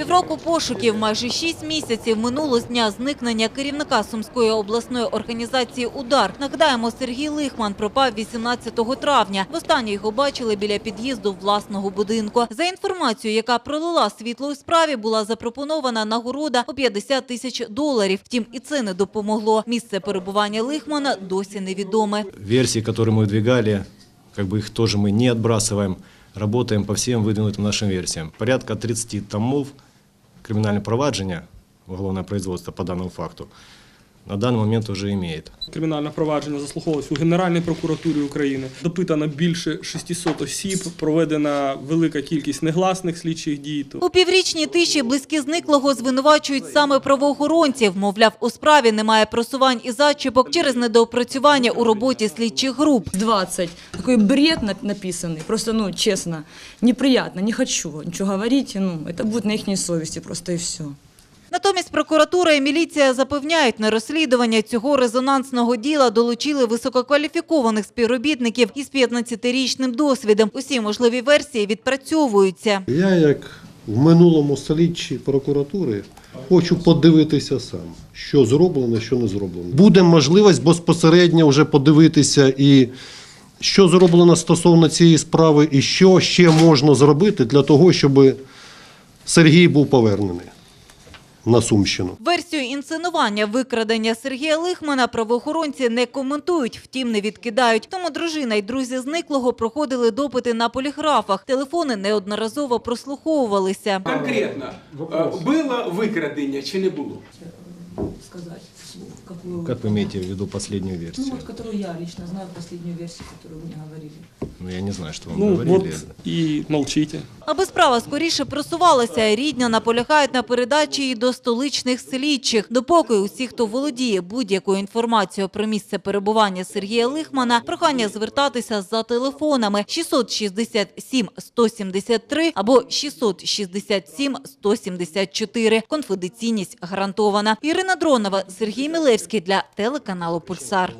Півроку пошуків, майже шість місяців минуло з дня зникнення керівника Сумської обласної організації «Удар». Нагадаємо, Сергій Лихман пропав 18 травня. Востаннє його бачили біля під'їзду власного будинку. За інформацією, яка пролила світло у справі, була запропонована нагорода у 50 тисяч доларів. Втім, і це не допомогло. Місце перебування Лихмана досі невідоме. Версии, которые мы выдвигали, как бы их тоже мы не отбрасываем. Работаем по всем выдвинутым нашим версиям. Порядка 30 томов криминального провадження, головне производство по даному факту, на данный момент уже имеет. Кримінальне провадження заслуховувалось у Генеральній прокуратурі України. Допитано більше 600 осіб, проведена велика кількість негласних слідчих дій. То У піврічній тиші близькі зниклого звинувачують саме правоохоронців. Мовляв, у справі немає просувань і зачіпок через недоопрацювання у роботі слідчих груп. 20. Такой бред нап- написанный. Просто, ну, честно, неприятно, не хочу ничего говорить. Ну, это будет на их совести просто и все. Натомість прокуратура і міліція запевняють, на розслідування цього резонансного діла долучили висококваліфікованих співробітників із 15-річним досвідом. Усі можливі версії відпрацьовуються. Я, як в минулому слідчі прокуратури, хочу подивитися сам, що зроблено, що не зроблено. Буде можливість безпосередньо вже подивитися і що зроблено стосовно цієї справи, і що ще можна зробити для того, щоб Сергій був повернений на Сумщину. Версію інсценування викрадення Сергія Лихмана правоохоронці не коментують, втім не відкидають. Тому дружина і друзі зниклого проходили допити на поліграфах. Телефони неодноразово прослуховувалися. Конкретно, е, було викрадення чи не було? Сказать вслух, какую... Как вы имеете в виду последнюю Ну, версию? вот, которую я лично знаю, последнюю версию, которую мне говорили. Ну, я не знаю, что вам ну говорили. от і молчите. Аби справа скоріше просувалася, рідня наполягають на передачі її до столичних слідчих. Допоки усі, хто володіє будь-якою інформацією про місце перебування Сергія Лихмана, прохання звертатися за телефонами 667 173 або 667 174. Конфіденційність гарантована. Ірина Дронова, Сергій Мілевський для телеканалу Пульсар.